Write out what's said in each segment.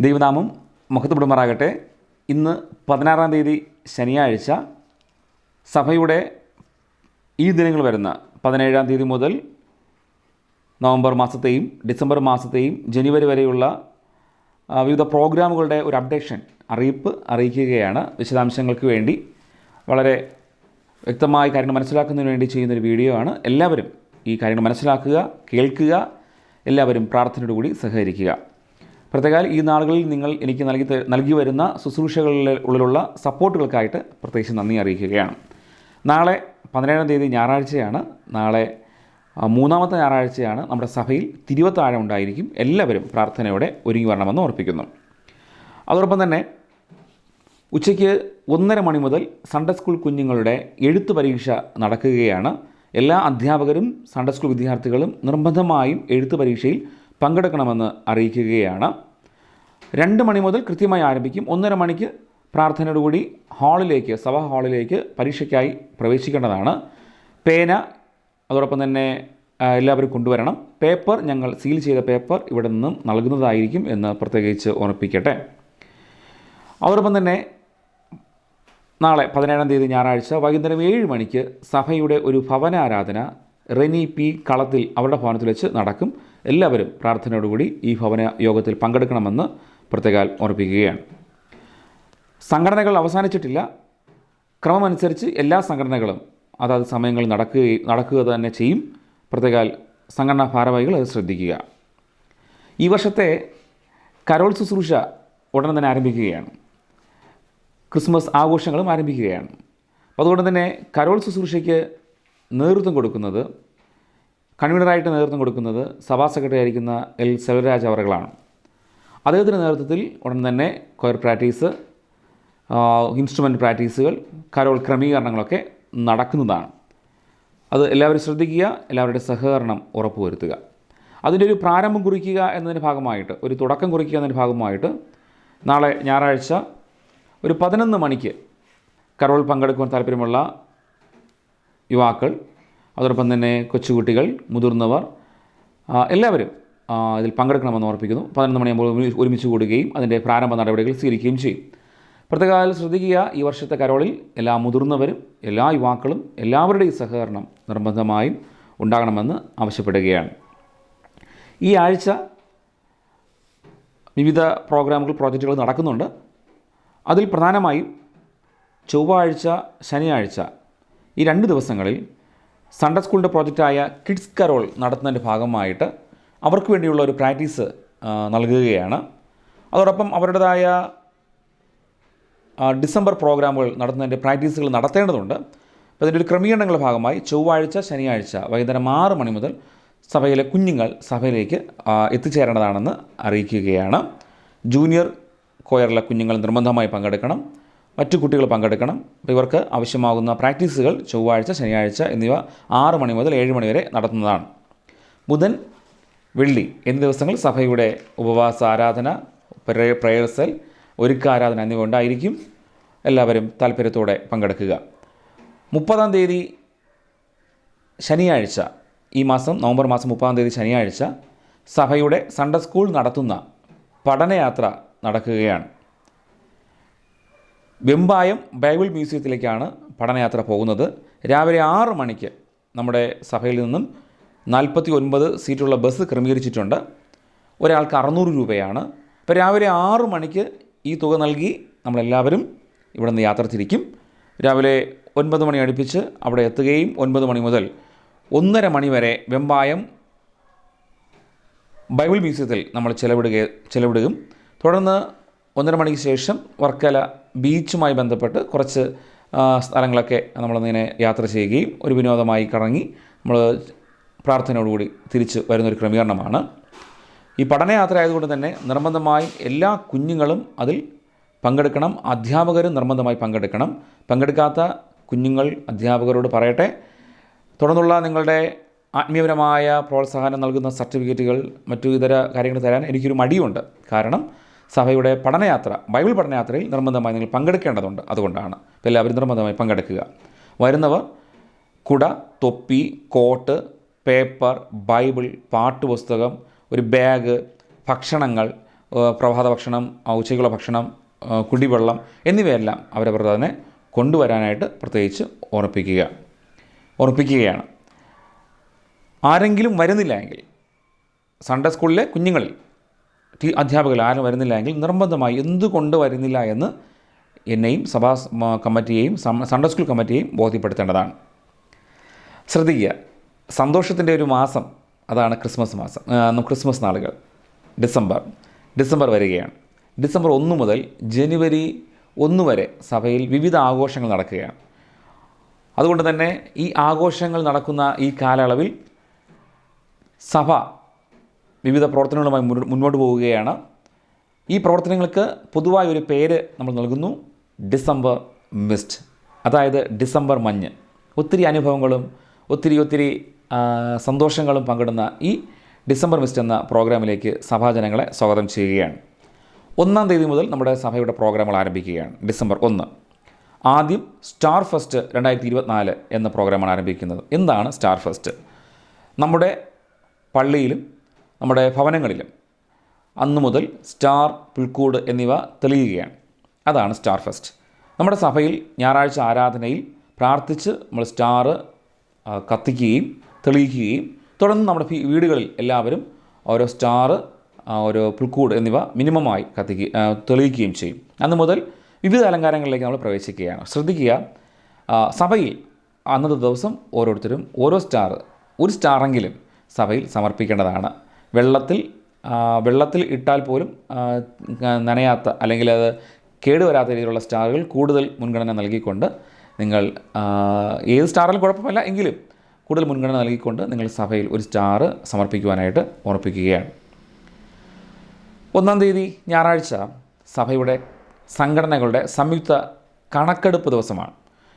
ദൈവനാമം മഹത്വപ്പെടുമാറാകട്ടെ. ഇന്ന് പതിനാറാം തീയതി ശനിയാഴ്ച. സഭയുടെ ഈ ദിനങ്ങൾ വരുന്ന പതിനേഴാം തീയതി മുതൽ നവംബർ മാസത്തെയും ഡിസംബർ മാസത്തെയും ജനുവരി വരെയുള്ള വിവിധ പ്രോഗ്രാമുകളുടെ ഒരു അപ്ഡേഷൻ അറിയിപ്പ് അറിയിക്കുകയാണ് വിശദാംശങ്ങൾക്ക് വേണ്ടി. വളരെ വ്യക്തമായി കാര്യങ്ങൾ മനസ്സിലാക്കുന്നതിന് വേണ്ടി ചെയ്യുന്നൊരു വീഡിയോ ആണ്. എല്ലാവരും ഈ കാര്യങ്ങൾ മനസ്സിലാക്കുക കേൾക്കുക എല്ലാവരും പ്രാർത്ഥനയോടുകൂടി സഹകരിക്കുക. പ്രത്യേകാൽ ഈ നാളുകളിൽ നിങ്ങൾ എനിക്ക് നൽകി നൽകി വരുന്ന ശുശ്രൂഷകളിൽ ഉള്ളിലുള്ള സപ്പോർട്ടുകൾക്കായിട്ട് പ്രത്യേകിച്ച് നന്ദി അറിയിക്കുകയാണ്. നാളെ പതിനേഴാം തീയതി ഞായറാഴ്ചയാണ്. നാളെ മൂന്നാമത്തെ ഞായറാഴ്ചയാണ് നമ്മുടെ സഭയിൽ തിരുവത്താഴം ഉണ്ടായിരിക്കും. എല്ലാവരും പ്രാർത്ഥനയോടെ ഒരുങ്ങി വരണമെന്ന് ഓർപ്പിക്കുന്നു. അതോടൊപ്പം തന്നെ ഉച്ചയ്ക്ക് ഒന്നര മണി മുതൽ സൺഡേ സ്കൂൾ കുഞ്ഞുങ്ങളുടെ എഴുത്ത് പരീക്ഷ നടക്കുകയാണ്. എല്ലാ അധ്യാപകരും സൺഡേ സ്കൂൾ വിദ്യാർത്ഥികളും നിർബന്ധമായും എഴുത്ത് പരീക്ഷയിൽ പങ്കെടുക്കണമെന്ന് അറിയിക്കുകയാണ്. രണ്ട് മണി മുതൽ കൃത്യമായി ആരംഭിക്കും. ഒന്നര മണിക്ക് പ്രാർത്ഥനയോടുകൂടി ഹാളിലേക്ക് സഭാ ഹാളിലേക്ക് പരീക്ഷയ്ക്കായി പ്രവേശിക്കേണ്ടതാണ്. പേന അതോടൊപ്പം തന്നെ എല്ലാവരും കൊണ്ടുവരണം. പേപ്പർ ഞങ്ങൾ സീൽ ചെയ്ത പേപ്പർ ഇവിടെ നിന്നും നൽകുന്നതായിരിക്കും എന്ന് പ്രത്യേകിച്ച് ഓർമ്മിപ്പിക്കട്ടെ അതോടൊപ്പം തന്നെ നാളെ പതിനേഴാം തീയതി ഞായറാഴ്ച വൈകുന്നേരം ഏഴ് മണിക്ക് സഭയുടെ ഒരു ഭവനാരാധന റെനി പി കളത്തിൽ അവരുടെ ഭവനത്തിൽ വെച്ച് നടക്കും. എല്ലാവരും പ്രാർത്ഥനയോടുകൂടി ഈ ഭവന യോഗത്തിൽ പങ്കെടുക്കണമെന്ന് പ്രത്യേകാൽ ഓർപ്പിക്കുകയാണ്. സംഘടനകൾ അവസാനിച്ചിട്ടില്ല. ക്രമമനുസരിച്ച് എല്ലാ സംഘടനകളും അതാത് സമയങ്ങളിൽ നടക്കുകയും നടക്കുക തന്നെ ചെയ്യും. പ്രത്യേകാൽ സംഘടനാ ഭാരവാഹികൾ അത് ശ്രദ്ധിക്കുക. ഈ വർഷത്തെ കരോൾ ശുശ്രൂഷ ഉടൻ തന്നെ ആരംഭിക്കുകയാണ്. ക്രിസ്മസ് ആഘോഷങ്ങളും ആരംഭിക്കുകയാണ്. അതുകൊണ്ട് തന്നെ കരോൾ ശുശ്രൂഷയ്ക്ക് നേതൃത്വം കൊടുക്കുന്നത് കൺവീനറായിട്ട് നേതൃത്വം കൊടുക്കുന്നത് സഭാ സെക്രട്ടറി ആയിരിക്കുന്ന എൽ സെൽവരാജ് അവറുകളാണ്. അദ്ദേഹത്തിന്റെ നേതൃത്വത്തിൽ ഉടൻ തന്നെ കൊയർ പ്രാക്ടീസ് ഇൻസ്ട്രുമെന്റ് പ്രാക്ടീസുകൾ കരോൾ ക്രമീകരണങ്ങളൊക്കെ നടക്കുന്നതാണ്. അത് എല്ലാവരും ശ്രദ്ധിക്കുക എല്ലാവരുടെ സഹകരണം ഉറപ്പുവരുത്തുക. അതിന്റെ ഒരു പ്രാരംഭം കുറിക്കുക എന്നതിന്റെ ഭാഗമായിട്ട് ഒരു തുടക്കം കുറിക്കുക എന്നതിന്റെ ഭാഗമായിട്ട് നാളെ ഞായറാഴ്ച ഒരു പതിനൊന്ന് മണിക്ക് കരോൾ പങ്കെടുക്കുവാൻ താല്പര്യമുള്ള യുവാക്കൾ അതോടൊപ്പം തന്നെ കൊച്ചുകുട്ടികൾ മുതിർന്നവർ എല്ലാവരും ഇതിൽ പങ്കെടുക്കണമെന്ന് ഓർപ്പിക്കുന്നു. പതിനൊന്ന് മണിയാകുമ്പോൾ ഒരുമി- ഒരുമിച്ച് കൂടുകയും അതിന്റെ പ്രാരംഭ നടപടികൾ സ്വീകരിക്കുകയും ചെയ്യും. പ്രത്യേകം ശ്രദ്ധിക്കുക ഈ വർഷത്തെ കരോളിൽ എല്ലാ മുതിർന്നവരും എല്ലാ യുവാക്കളും എല്ലാവരുടെയും സഹകരണം നിർബന്ധമായും ഉണ്ടാകണമെന്ന് ആവശ്യപ്പെടുകയാണ്. ഈ ആഴ്ച വിവിധ പ്രോഗ്രാമുകൾ പ്രോജക്റ്റുകൾ നടക്കുന്നുണ്ട്. അതിൽ പ്രധാനമായും ചൊവ്വാഴ്ച ശനിയാഴ്ച ഈ രണ്ട് ദിവസങ്ങളിൽ സൺഡേ സ്കൂളിന്റെ പ്രോജക്റ്റായ കിഡ്സ് കരോൾ നടത്തുന്നതിന്റെ ഭാഗമായിട്ട് അവർക്ക് വേണ്ടിയുള്ള ഒരു പ്രാക്ടീസ് നൽകുകയാണ്. അതോടൊപ്പം അവരുടേതായ ഡിസംബർ പ്രോഗ്രാമുകൾ നടത്തുന്നതിന്റെ പ്രാക്ടീസുകൾ നടത്തേണ്ടതുണ്ട്. അപ്പോൾ അതിന്റെ ഒരു ക്രമീകരണങ്ങളുടെ ഭാഗമായി ചൊവ്വാഴ്ച ശനിയാഴ്ച വൈകുന്നേരം ആറ് മണി മുതൽ സഭയിലെ കുഞ്ഞുങ്ങൾ സഭയിലേക്ക് എത്തിച്ചേരേണ്ടതാണെന്ന് അറിയിക്കുകയാണ്. ജൂനിയർ കോയറിലെ കുഞ്ഞുങ്ങൾ നിർബന്ധമായി പങ്കെടുക്കണം. മറ്റു കുട്ടികൾ പങ്കെടുക്കണം. അപ്പോൾ ഇവർക്ക് ആവശ്യമാകുന്ന പ്രാക്ടീസുകൾ ചൊവ്വാഴ്ച ശനിയാഴ്ച എന്നിവ ആറ് മണി മുതൽ ഏഴ് മണി വരെ നടത്തുന്നതാണ്. ബുധൻ വെള്ളി എന്നീ ദിവസങ്ങൾ സഭയുടെ ഉപവാസ ആരാധന പ്രേ- പ്രേയർ സെൽ ഒരുക്ക ആരാധന എന്നിവ ഉണ്ടായിരിക്കും. എല്ലാവരും താല്പര്യത്തോടെ പങ്കെടുക്കുക. മുപ്പതാം തീയതി ശനിയാഴ്ച ഈ മാസം നവംബർ മാസം മുപ്പതാം തീയതി ശനിയാഴ്ച സഭയുടെ സൺഡേ സ്കൂൾ നടത്തുന്ന പഠനയാത്ര നടക്കുകയാണ്. വെമ്പായം ബൈബിൾ മ്യൂസിയത്തിലേക്കാണ് പഠനയാത്ര പോകുന്നത്. രാവിലെ ആറ് മണിക്ക് നമ്മുടെ സഭയിൽ നിന്നും നാൽപ്പത്തി ഒൻപത് സീറ്റുള്ള ബസ് ക്രമീകരിച്ചിട്ടുണ്ട്. ഒരാൾക്ക് അറുന്നൂറ് രൂപയാണ്. അപ്പോൾ രാവിലെ ആറ് മണിക്ക് ഈ തുക നൽകി നമ്മളെല്ലാവരും ഇവിടെ നിന്ന് യാത്ര തിരിക്കും. രാവിലെ ഒൻപത് മണി അടുപ്പിച്ച് അവിടെ എത്തുകയും ഒൻപത് മണി മുതൽ ഒന്നര മണി വരെ വെമ്പായം ബൈബിൾ മ്യൂസിയത്തിൽ നമ്മൾ ചെലവിടുക ചെലവിടുകയും തുടർന്ന് ഒന്നര മണിക്ക് ശേഷം വർക്കല ബീച്ചുമായി ബന്ധപ്പെട്ട് കുറച്ച് സ്ഥലങ്ങളൊക്കെ നമ്മളിങ്ങനെ യാത്ര ചെയ്യുകയും ഒരു വിനോദമായി കറങ്ങി നമ്മൾ പ്രാർത്ഥനയോടുകൂടി തിരിച്ച് വരുന്നൊരു ക്രമീകരണമാണ്. ഈ പഠനയാത്ര ആയതുകൊണ്ട് തന്നെ നിർബന്ധമായും എല്ലാ കുഞ്ഞുങ്ങളും അതിൽ പങ്കെടുക്കണം അധ്യാപകരും നിർബന്ധമായി പങ്കെടുക്കണം. പങ്കെടുക്കാത്ത കുഞ്ഞുങ്ങൾ അധ്യാപകരോട് പറയട്ടെ. തുടർന്നുള്ള നിങ്ങളുടെ ആത്മീയപരമായ പ്രോത്സാഹനം നൽകുന്ന സർട്ടിഫിക്കറ്റുകൾ മറ്റു ഇതര കാര്യങ്ങൾ തരാൻ എനിക്കൊരു മടിയുണ്ട്. കാരണം സഭയുടെ പഠനയാത്ര ബൈബിൾ പഠനയാത്രയിൽ നിർബന്ധമായി നിങ്ങൾ പങ്കെടുക്കേണ്ടതുണ്ട്. അതുകൊണ്ടാണ്. എല്ലാവരും നിർബന്ധമായി പങ്കെടുക്കുക. വരുന്നവർ കുട തൊപ്പി കോട്ട് പേപ്പർ ബൈബിൾ പാട്ടുപുസ്തകം ഒരു ബാഗ് ഭക്ഷണങ്ങൾ പ്രഭാത ഭക്ഷണം ഉച്ചയ്ക്കുള്ള ഭക്ഷണം കുടിവെള്ളം എന്നിവയെല്ലാം അവരവർ തന്നെ കൊണ്ടുവരാനായിട്ട് പ്രത്യേകിച്ച് ഓർപ്പിക്കുക ഓർപ്പിക്കുകയാണ് ആരെങ്കിലും വരുന്നില്ല എങ്കിൽ സൺഡേ സ്കൂളിലെ കുഞ്ഞുങ്ങളിൽ അധ്യാപകർ ആരും വരുന്നില്ല എങ്കിൽ നിർബന്ധമായി എന്തുകൊണ്ട് വരുന്നില്ല എന്ന് എന്നെയും സഭാ കമ്മിറ്റിയെയും സൺഡേ സ്കൂൾ കമ്മിറ്റിയെയും ബോധ്യപ്പെടുത്തേണ്ടതാണ്. ശ്രദ്ധിക്കുക. സന്തോഷത്തിന്റെ ഒരു മാസം അതാണ് ക്രിസ്മസ് മാസം ക്രിസ്മസ് നാളുകൾ. ഡിസംബർ. ഡിസംബർ വരികയാണ്. ഡിസംബർ ഒന്ന് മുതൽ ജനുവരി ഒന്ന് വരെ സഭയിൽ വിവിധ ആഘോഷങ്ങൾ നടക്കുകയാണ്. അതുകൊണ്ട് തന്നെ ഈ ആഘോഷങ്ങൾ നടക്കുന്ന ഈ കാലയളവിൽ സഭ വിവിധ പ്രവർത്തനങ്ങളുമായി മുന്നോട്ട് പോവുകയാണ്. ഈ പ്രവർത്തനങ്ങൾക്ക് പൊതുവായ ഒരു പേര് നമ്മൾ നൽകുന്നു. December mist. അതായത് ഡിസംബർ മഞ്ഞ്. ഒത്തിരി അനുഭവങ്ങളും ഒത്തിരി ഒത്തിരി സന്തോഷങ്ങളും പങ്കിടുന്ന ഈ ഡിസംബർ മിസ്റ്റ് എന്ന പ്രോഗ്രാമിലേക്ക് സഭാജനങ്ങളെ സ്വാഗതം ചെയ്യുകയാണ്. ഒന്നാം തീയതി മുതൽ നമ്മുടെ സഭയുടെ പ്രോഗ്രാമുകൾ ആരംഭിക്കുകയാണ്. ഡിസംബർ ഒന്ന്. ആദ്യം സ്റ്റാർ ഫസ്റ്റ് രണ്ടായിരത്തി ഇരുപത്തിനാല് എന്ന പ്രോഗ്രാമാണ് ആരംഭിക്കുന്നത്. എന്താണ് സ്റ്റാർ ഫസ്റ്റ്? നമ്മുടെ പള്ളിയിലും നമ്മുടെ ഭവനങ്ങളിലും. അന്നു മുതൽ സ്റ്റാർ പുൽക്കൂട് എന്നിവ തെളിയുകയാണ്. അതാണ് സ്റ്റാർ ഫെസ്റ്റ്. നമ്മുടെ സഭയിൽ ഞായറാഴ്ച ആരാധനയിൽ പ്രാർത്ഥിച്ച് നമ്മൾ സ്റ്റാർ കത്തിക്കുകയും തെളിയിക്കുകയും തുടർന്ന് നമ്മുടെ വീടുകളിൽ എല്ലാവരും ഓരോ സ്റ്റാർ ഓരോ പുൽക്കൂട് എന്നിവ മിനിമമായി കത്തിക്കുക തെളിയിക്കുകയും ചെയ്യും. അന്ന് മുതൽ വിവിധ അലങ്കാരങ്ങളിലേക്ക് നമ്മൾ പ്രവേശിക്കുകയാണ്. ശ്രദ്ധിക്കുക സഭയിൽ അന്നത്തെ ദിവസം ഓരോരുത്തരും ഓരോ സ്റ്റാർ ഒരു സ്റ്റാറെങ്കിലും സഭയിൽ സമർപ്പിക്കേണ്ടതാണ്. വെള്ളത്തിൽ വെള്ളത്തിൽ ഇട്ടാൽ പോലും നനയാത്ത അല്ലെങ്കിൽ അത് കേടുവരാത്ത രീതിയിലുള്ള സ്റ്റാറുകൾ കൂടുതൽ മുൻഗണന നൽകിക്കൊണ്ട് നിങ്ങൾ ഏത് സ്റ്റാറിൽ കുഴപ്പമില്ല എങ്കിലും കൂടുതൽ മുൻഗണന നൽകിക്കൊണ്ട് നിങ്ങൾ സഭയിൽ ഒരു സ്റ്റാർ സമർപ്പിക്കുവാനായിട്ട് ഓർപ്പിക്കുകയാണ്. ഒന്നാം തീയതി ഞായറാഴ്ച സഭയുടെ സംഘടനകളുടെ സംയുക്ത കണക്കെടുപ്പ് ദിവസമാണ്.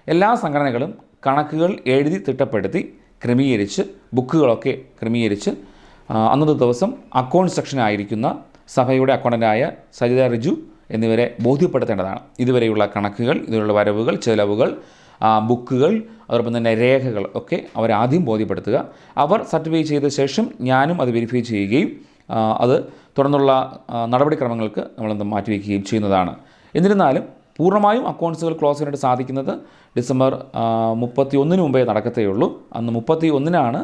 എല്ലാ സംഘടനകളും കണക്കുകൾ എഴുതി തിട്ടപ്പെടുത്തി ക്രമീകരിച്ച് ബുക്കുകളൊക്കെ ക്രമീകരിച്ച് അന്നത്തെ ദിവസം അക്കൗണ്ട് സെക്ഷനായിരിക്കുന്ന സഭയുടെ അക്കൗണ്ടന്റായ സജിത റിജു എന്നിവരെ ബോധ്യപ്പെടുത്തേണ്ടതാണ്. ഇതുവരെയുള്ള കണക്കുകൾ ഇതുവരെയുള്ള വരവുകൾ ചെലവുകൾ ബുക്കുകൾ അതോടൊപ്പം തന്നെ രേഖകൾ ഒക്കെ അവരാദ്യം ബോധ്യപ്പെടുത്തുക. അവർ സർട്ടിഫൈ ചെയ്ത ശേഷം ഞാനും അത് വെരിഫൈ ചെയ്യുകയും അത് തുടർന്നുള്ള നടപടിക്രമങ്ങൾക്ക് നമ്മളെന്ത് മാറ്റിവെക്കുകയും ചെയ്യുന്നതാണ്. എന്നിരുന്നാലും പൂർണമായും അക്കൗണ്ട്സുകൾ ക്ലോസ് ചെയ്യാനായിട്ട് സാധിക്കുന്നത് ഡിസംബർ മുപ്പത്തി ഒന്നിന് മുമ്പേ നടക്കത്തേ ഉള്ളൂ അന്ന് മുപ്പത്തി ഒന്നിനാണ്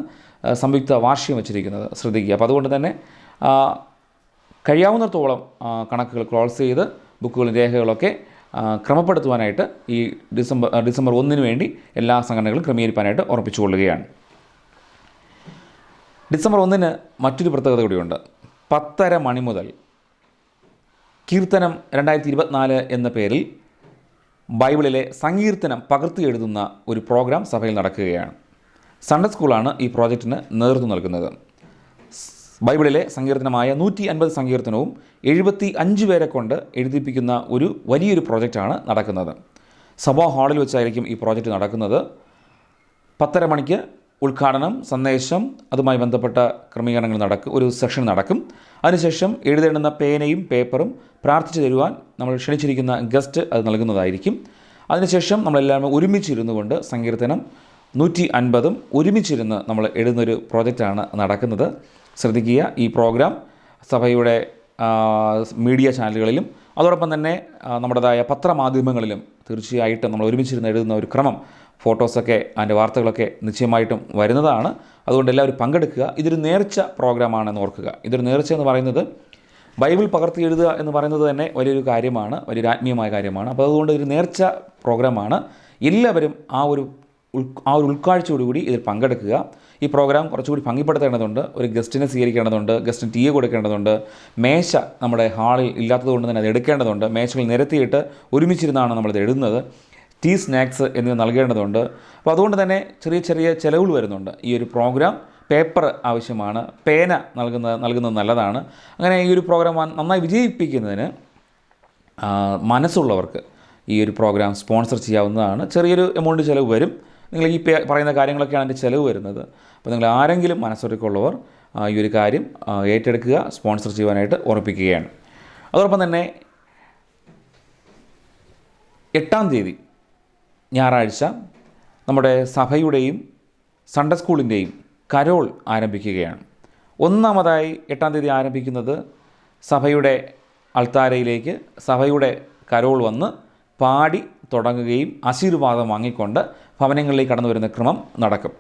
സംയുക്ത വാർഷികം വെച്ചിരിക്കുന്നത് ശ്രദ്ധിക്കുക അപ്പോൾ അതുകൊണ്ട് തന്നെ കഴിയാവുന്നിടത്തോളം കണക്കുകൾ ക്ലോസ് ചെയ്ത് ബുക്കുകളും രേഖകളൊക്കെ ക്രമപ്പെടുത്തുവാനായിട്ട് ഈ ഡിസംബർ ഡിസംബർ ഒന്നിന് വേണ്ടി എല്ലാ സംഘടനകളും ക്രമീകരിക്കാനായിട്ട് ഉറപ്പിച്ചുകൊള്ളുകയാണ്. ഡിസംബർ ഒന്നിന് മറ്റൊരു പ്രത്യേകത കൂടിയുണ്ട്. പത്തര മണി മുതൽ കീർത്തനം രണ്ടായിരത്തി ഇരുപത്തിനാല് എന്ന പേരിൽ ബൈബിളിലെ സങ്കീർത്തനം പകർത്തി എഴുതുന്ന ഒരു പ്രോഗ്രാം സഭയിൽ നടക്കുകയാണ്. സൺഡേ സ്കൂളാണ് ഈ പ്രോജക്റ്റിന് നേതൃത്വം നൽകുന്നത്. ബൈബിളിലെ സങ്കീർത്തനമായ നൂറ്റി അൻപത് സങ്കീർത്തനവും എഴുപത്തി അഞ്ച് പേരെ കൊണ്ട് എഴുതിപ്പിക്കുന്ന ഒരു വലിയൊരു പ്രോജക്റ്റാണ് നടക്കുന്നത്. സഭാ ഹാളിൽ വെച്ചായിരിക്കും ഈ പ്രോജക്റ്റ് നടക്കുന്നത്. പത്തര മണിക്ക് ഉദ്ഘാടനം സന്ദേശം അതുമായി ബന്ധപ്പെട്ട ക്രമീകരണങ്ങൾ നടക്കും ഒരു സെഷൻ നടക്കും. അതിനുശേഷം എഴുതേണ്ടുന്ന പേനയും പേപ്പറും പ്രാർത്ഥിച്ചു തരുവാൻ നമ്മൾ ക്ഷണിച്ചിരിക്കുന്ന ഗസ്റ്റ് അത് നൽകുന്നതായിരിക്കും. അതിനുശേഷം നമ്മളെല്ലാവരും ഒരുമിച്ചിരുന്നു കൊണ്ട് സങ്കീർത്തനം നൂറ്റി അൻപതും ഒരുമിച്ചിരുന്ന് നമ്മൾ എഴുതുന്നൊരു പ്രോജക്റ്റാണ് നടക്കുന്നത്. ശ്രദ്ധിക്കുക ഈ പ്രോഗ്രാം സഭയുടെ മീഡിയ ചാനലുകളിലും അതോടൊപ്പം തന്നെ നമ്മുടേതായ പത്രമാധ്യമങ്ങളിലും തീർച്ചയായിട്ടും നമ്മൾ ഒരുമിച്ചിരുന്ന് എഴുതുന്ന ഒരു ക്രമം ഫോട്ടോസൊക്കെ അതിന്റെ വാർത്തകളൊക്കെ നിശ്ചയമായിട്ടും വരുന്നതാണ്. അതുകൊണ്ട് എല്ലാവരും പങ്കെടുക്കുക. ഇതൊരു നേർച്ച പ്രോഗ്രാമാണെന്ന് ഓർക്കുക. ഇതൊരു നേർച്ച എന്ന് പറയുന്നത് ബൈബിൾ പകർത്തി എഴുതുക എന്ന് പറയുന്നത് തന്നെ വലിയൊരു കാര്യമാണ് വലിയൊരു ആത്മീയമായ കാര്യമാണ്. അപ്പോൾ അതുകൊണ്ട് ഒരു നേർച്ച പ്രോഗ്രാമാണ്. എല്ലാവരും ആ ഒരു ആ ഒരു ഉൾക്കാഴ്ചയോടുകൂടി ഇതിൽ പങ്കെടുക്കുക. ഈ പ്രോഗ്രാം കുറച്ചുകൂടി ഭംഗിപ്പെടുത്തേണ്ടതുണ്ട്. ഒരു ഗസ്റ്റിനെ സ്വീകരിക്കേണ്ടതുണ്ട് ഗസ്റ്റിന് ടീ കൊടുക്കേണ്ടതുണ്ട്. മേശ നമ്മുടെ ഹാളിൽ ഇല്ലാത്തതുകൊണ്ട് തന്നെ അത് എടുക്കേണ്ടതുണ്ട്. മേശകൾ നിരത്തിയിട്ട് ഒരുമിച്ചിരുന്നാണ് നമ്മളിത് എഴുതുന്നത്. ടീ സ്നാക്സ് എന്നിവ നൽകേണ്ടതുണ്ട്. അപ്പോൾ അതുകൊണ്ട് തന്നെ ചെറിയ ചെറിയ ചിലവുകൾ വരുന്നുണ്ട്. ഈ ഒരു പ്രോഗ്രാം പേപ്പർ ആവശ്യമാണ്. പേന നൽകുന്നത് നൽകുന്നത് നല്ലതാണ്. അങ്ങനെ ഈ ഒരു പ്രോഗ്രാം നന്നായി വിജയിപ്പിക്കുന്നതിന് മനസ്സുള്ളവർക്ക് ഈ ഒരു പ്രോഗ്രാം സ്പോൺസർ ചെയ്യാവുന്നതാണ്. ചെറിയൊരു എമൗണ്ട് ചിലവ് വരും. നിങ്ങൾ ഈ പറയുന്ന കാര്യങ്ങളൊക്കെയാണ് അതിന്റെ ചിലവ് വരുന്നത്. അപ്പോൾ നിങ്ങൾ ആരെങ്കിലും മനസ്സൊരുക്കുള്ളവർ ഈ ഒരു കാര്യം ഏറ്റെടുക്കുക സ്പോൺസർ ചെയ്യുവാനായിട്ട് ഉറപ്പിക്കുകയാണ് അതോടൊപ്പം തന്നെ എട്ടാം തീയതി ഞായറാഴ്ച നമ്മുടെ സഭയുടെയും സൺഡേ സ്കൂളിന്റെയും കരോൾ ആരംഭിക്കുകയാണ്. ഒന്നാമതായി എട്ടാം തീയതി ആരംഭിക്കുന്നത് സഭയുടെ അൾത്താരയിലേക്ക് സഭയുടെ കരോൾ വന്ന് പാടി തുടങ്ങുകയും ആശീർവാദം വാങ്ങിക്കൊണ്ട് ഭവനങ്ങളിലേക്ക് കടന്നു വരുന്ന ക്രമം നടക്കും.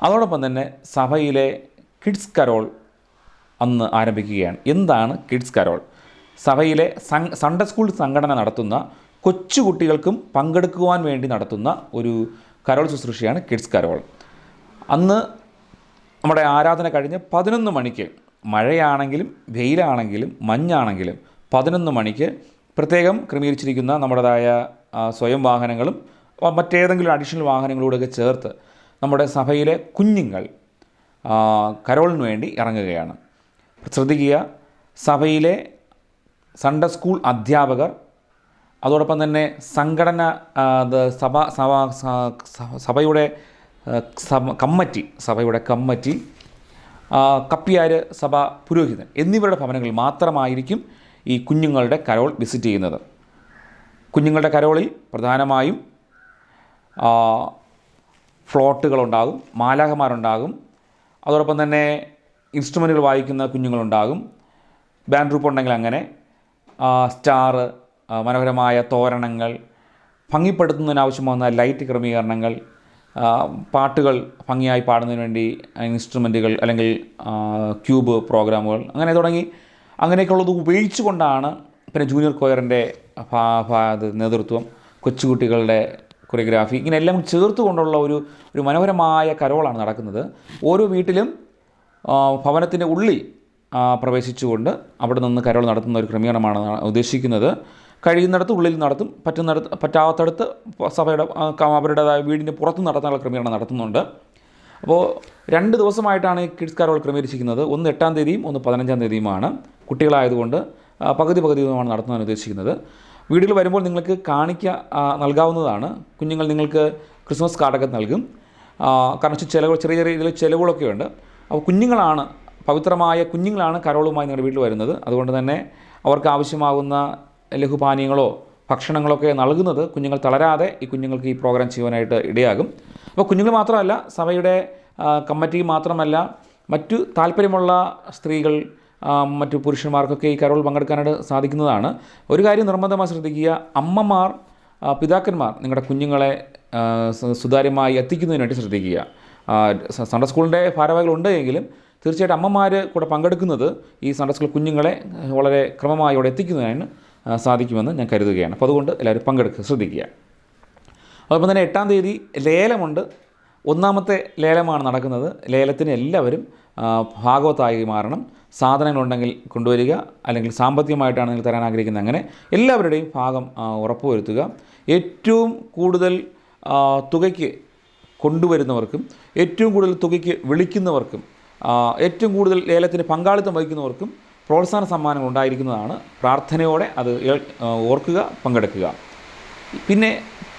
അതോടൊപ്പം തന്നെ സഭയിലെ കിഡ്സ് കരോൾ അന്ന് ആരംഭിക്കുകയാണ്. എന്താണ് കിഡ്സ് കരോൾ? സഭയിലെ സൺഡേ സ്കൂൾ സംഘടന നടത്തുന്ന കൊച്ചുകുട്ടികൾക്കും പങ്കെടുക്കുവാൻ വേണ്ടി നടത്തുന്ന ഒരു കരോൾ ശുശ്രൂഷയാണ് കിഡ്സ് കരോൾ. അന്ന് നമ്മുടെ ആരാധന കഴിഞ്ഞ് പതിനൊന്ന് മണിക്ക് മഴയാണെങ്കിലും വെയിലാണെങ്കിലും മഞ്ഞാണെങ്കിലും പതിനൊന്ന് മണിക്ക് പ്രത്യേകം ക്രമീകരിച്ചിരിക്കുന്ന നമ്മുടേതായ സ്വയം വാഹനങ്ങളും മറ്റേതെങ്കിലും അഡീഷണൽ വാഹനങ്ങളോടൊക്കെ ചേർത്ത് നമ്മുടെ സഭയിലെ കുഞ്ഞുങ്ങൾ കരോളിന് വേണ്ടി ഇറങ്ങുകയാണ്. ശ്രദ്ധിക്കുക സഭയിലെ സൺഡേ സ്കൂൾ അധ്യാപകർ അതോടൊപ്പം തന്നെ സംഘടന സഭ സഭ സഭയുടെ കമ്മിറ്റി സഭയുടെ കമ്മറ്റി കപ്പിയാർ സഭ പുരോഹിതൻ എന്നിവരുടെ ഭവനങ്ങളിൽ മാത്രമായിരിക്കും ഈ കുഞ്ഞുങ്ങളുടെ കരോൾ വിസിറ്റ് ചെയ്യുന്നത്. കുഞ്ഞുങ്ങളുടെ കരോളിൽ പ്രധാനമായും ഫ്ലോട്ടുകളുണ്ടാകും മാലാഖമാരുണ്ടാകും അതോടൊപ്പം തന്നെ ഇൻസ്ട്രുമെന്റുകൾ വായിക്കുന്ന കുഞ്ഞുങ്ങളുണ്ടാകും ബാൻഡ് ഗ്രൂപ്പ് ഉണ്ടെങ്കിൽ അങ്ങനെ സ്റ്റാർ മനോഹരമായ തോരണങ്ങൾ ഭംഗിപ്പെടുത്തുന്നതിനാവശ്യമാകുന്ന ലൈറ്റ് ക്രമീകരണങ്ങൾ പാട്ടുകൾ ഭംഗിയായി പാടുന്നതിന് വേണ്ടി ഇൻസ്ട്രുമെന്റുകൾ അല്ലെങ്കിൽ ക്യൂബ് പ്രോഗ്രാമുകൾ അങ്ങനെ തുടങ്ങി. അങ്ങനെയൊക്കെയുള്ളത് ഉപയോഗിച്ചുകൊണ്ടാണ് പിന്നെ ജൂനിയർ കൊയറിന്റെ നേതൃത്വം കൊച്ചുകുട്ടികളുടെ കൊറിയോഗ്രാഫി ഇങ്ങനെ എല്ലാം ചേർത്തുകൊണ്ടുള്ള ഒരു ഒരു മനോഹരമായ കരോളാണ് നടക്കുന്നത്. ഓരോ വീട്ടിലും ഭവനത്തിന്റെ ഉള്ളിൽ പ്രവേശിച്ചുകൊണ്ട് അവിടെ നിന്ന് കരോൾ നടത്തുന്ന ഒരു ക്രമീകരണമാണ് ഉദ്ദേശിക്കുന്നത്. കഴിയുന്നിടത്ത് ഉള്ളിൽ നടത്തും പറ്റുന്നിടത്ത് പറ്റാത്തടത്ത് സഭയുടെ അവരുടേതായ വീടിന്റെ പുറത്ത് നടത്താനുള്ള ക്രമീകരണം നടത്തുന്നുണ്ട്. അപ്പോൾ രണ്ട് ദിവസമായിട്ടാണ് ഈ കിഡ്സ് കാരോൾ ക്രമീകരിച്ചിരിക്കുന്നത്. ഒന്ന് എട്ടാം തീയതിയും ഒന്ന് പതിനഞ്ചാം തീയതിയുമാണ്. കുട്ടികളായതുകൊണ്ട് പകുതി പകുതിയുമാണ് നടത്തുന്നതാണ് ഉദ്ദേശിക്കുന്നത്. വീടുകൾ വരുമ്പോൾ നിങ്ങൾക്ക് കാണിക്ക നൽകാവുന്നതാണ്. കുഞ്ഞുങ്ങൾ നിങ്ങൾക്ക് ക്രിസ്മസ് കാർഡൊക്കെ നൽകും. കാരണം വെച്ചാൽ ചിലവ് ചെറിയ ചെറിയ ഇതിൽ ചിലവുകളൊക്കെ ഉണ്ട്. അപ്പോൾ കുഞ്ഞുങ്ങളാണ് പവിത്രമായ കുഞ്ഞുങ്ങളാണ് കരോളുമായി നിങ്ങളുടെ വീട്ടിൽ വരുന്നത്. അതുകൊണ്ട് തന്നെ അവർക്ക് ആവശ്യമാകുന്ന ലഘുപാനീയങ്ങളോ ഭക്ഷണങ്ങളൊക്കെ നൽകുന്നത് കുഞ്ഞുങ്ങൾ തളരാതെ ഈ കുഞ്ഞുങ്ങൾക്ക് ഈ പ്രോഗ്രാം ചെയ്യുവാനായിട്ട് ഇടയാകും. അപ്പോൾ കുഞ്ഞുങ്ങൾ മാത്രമല്ല സഭയുടെ കമ്മിറ്റി മാത്രമല്ല മറ്റു താല്പര്യമുള്ള സ്ത്രീകൾ മറ്റു പുരുഷന്മാർക്കൊക്കെ ഈ കരോൾ പങ്കെടുക്കാനായിട്ട് സാധിക്കുന്നതാണ്. ഒരു കാര്യം നിർബന്ധമായി ശ്രദ്ധിക്കുക അമ്മമാർ പിതാക്കന്മാർ നിങ്ങളുടെ കുഞ്ഞുങ്ങളെ സുതാര്യമായി എത്തിക്കുന്നതിന് വേണ്ടി ശ്രദ്ധിക്കുക. സൺഡർ സ്കൂളിന്റെ ഭാരവാഹികളുണ്ട് എങ്കിലും തീർച്ചയായിട്ടും അമ്മമാർ കൂടെ പങ്കെടുക്കുന്നത് ഈ സൺഡേ സ്കൂൾ കുഞ്ഞുങ്ങളെ വളരെ ക്രമമായി അവിടെ എത്തിക്കുന്നതിന് ആ, സാധിക്കുമെന്ന് ഞാൻ കരുതുകയാണ്. അപ്പോൾ അതുകൊണ്ട് എല്ലാവരും പങ്കെടുക്കുക ശ്രദ്ധിക്കുക. അതോടൊപ്പം തന്നെ എട്ടാം തീയതി ലേലമുണ്ട്. ഒന്നാമത്തെ ലേലമാണ് നടക്കുന്നത്. ലേലത്തിന് എല്ലാവരും ഭാഗവത്തായി മാറണം. സാധനങ്ങളുണ്ടെങ്കിൽ കൊണ്ടുവരിക അല്ലെങ്കിൽ സാമ്പത്തികമായിട്ടാണ് നിങ്ങൾ തരാൻ ആഗ്രഹിക്കുന്നത് അങ്ങനെ എല്ലാവരുടെയും ഭാഗം ഉറപ്പുവരുത്തുക. ഏറ്റവും കൂടുതൽ തുകയ്ക്ക് കൊണ്ടുവരുന്നവർക്കും ഏറ്റവും കൂടുതൽ തുകയ്ക്ക് വിളിക്കുന്നവർക്കും ഏറ്റവും കൂടുതൽ ലേലത്തിന് പങ്കാളിത്തം വഹിക്കുന്നവർക്കും പ്രോത്സാഹന സമ്മാനങ്ങൾ ഉണ്ടായിരിക്കുന്നതാണ്. പ്രാർത്ഥനയോടെ അത് ഓർക്കുക പങ്കെടുക്കുക. പിന്നെ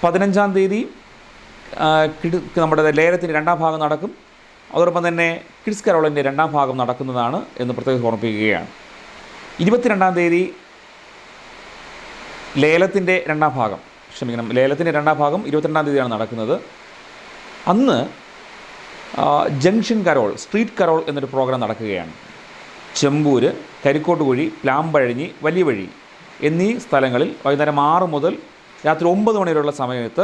പതിനഞ്ചാം തീയതി നമ്മുടെ ലേലത്തിന്റെ രണ്ടാം ഭാഗം നടക്കും. അതോടൊപ്പം തന്നെ കിഡ്സ് കരോളിന്റെ രണ്ടാം ഭാഗം നടക്കുന്നതാണ് എന്ന് പ്രത്യേകം ഓർമ്മിപ്പിക്കുകയാണ്. ഇരുപത്തിരണ്ടാം തീയതി ലേലത്തിന്റെ രണ്ടാം ഭാഗം. ക്ഷമിക്കണം ലേലത്തിന്റെ രണ്ടാം ഭാഗം ഇരുപത്തിരണ്ടാം തീയതിയാണ് നടക്കുന്നത്. അന്ന് ജംഗ്ഷൻ കരോൾ സ്ട്രീറ്റ് കരോൾ എന്നൊരു പ്രോഗ്രാം നടക്കുകയാണ്. ചെമ്പൂര് കരിക്കോട്ടുകുഴി പ്ലാമ്പഴഞ്ഞി വലിയ വഴി എന്നീ സ്ഥലങ്ങളിൽ വൈകുന്നേരം ആറ് മുതൽ രാത്രി ഒമ്പത് മണി വരെയുള്ള സമയത്ത്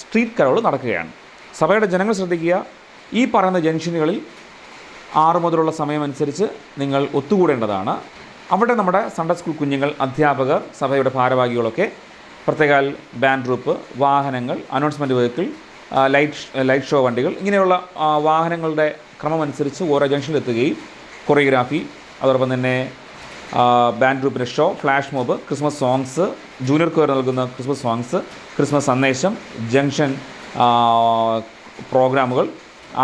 സ്ട്രീറ്റ് കരോൾ നടക്കുകയാണ്. സഭയുടെ ജനങ്ങൾ ശ്രദ്ധിക്കുക ഈ പറയുന്ന ജംഗ്ഷനുകളിൽ ആറ് മുതലുള്ള സമയമനുസരിച്ച് നിങ്ങൾ ഒത്തുകൂടേണ്ടതാണ്. അവിടെ നമ്മുടെ സൺഡേ സ്കൂൾ കുഞ്ഞുങ്ങൾ അധ്യാപകർ സഭയുടെ ഭാരവാഹികളൊക്കെ പ്രത്യേകാൽ ബാൻഡ് ഗ്രൂപ്പ് വാഹനങ്ങൾ announcement vehicle light light show വണ്ടികൾ ഇങ്ങനെയുള്ള വാഹനങ്ങളുടെ ക്രമമനുസരിച്ച് ഓരോ ജംഗ്ഷനിലെത്തുകയും കൊറിയോഗ്രാഫി അതോടൊപ്പം തന്നെ ബാൻഡ് ഗ്രൂപ്പിന്റെ show flash mob Christmas songs junior choir നൽകുന്ന ക്രിസ്മസ് സോങ്സ് ക്രിസ്മസ് സന്ദേശം ജംഗ്ഷൻ പ്രോഗ്രാമുകൾ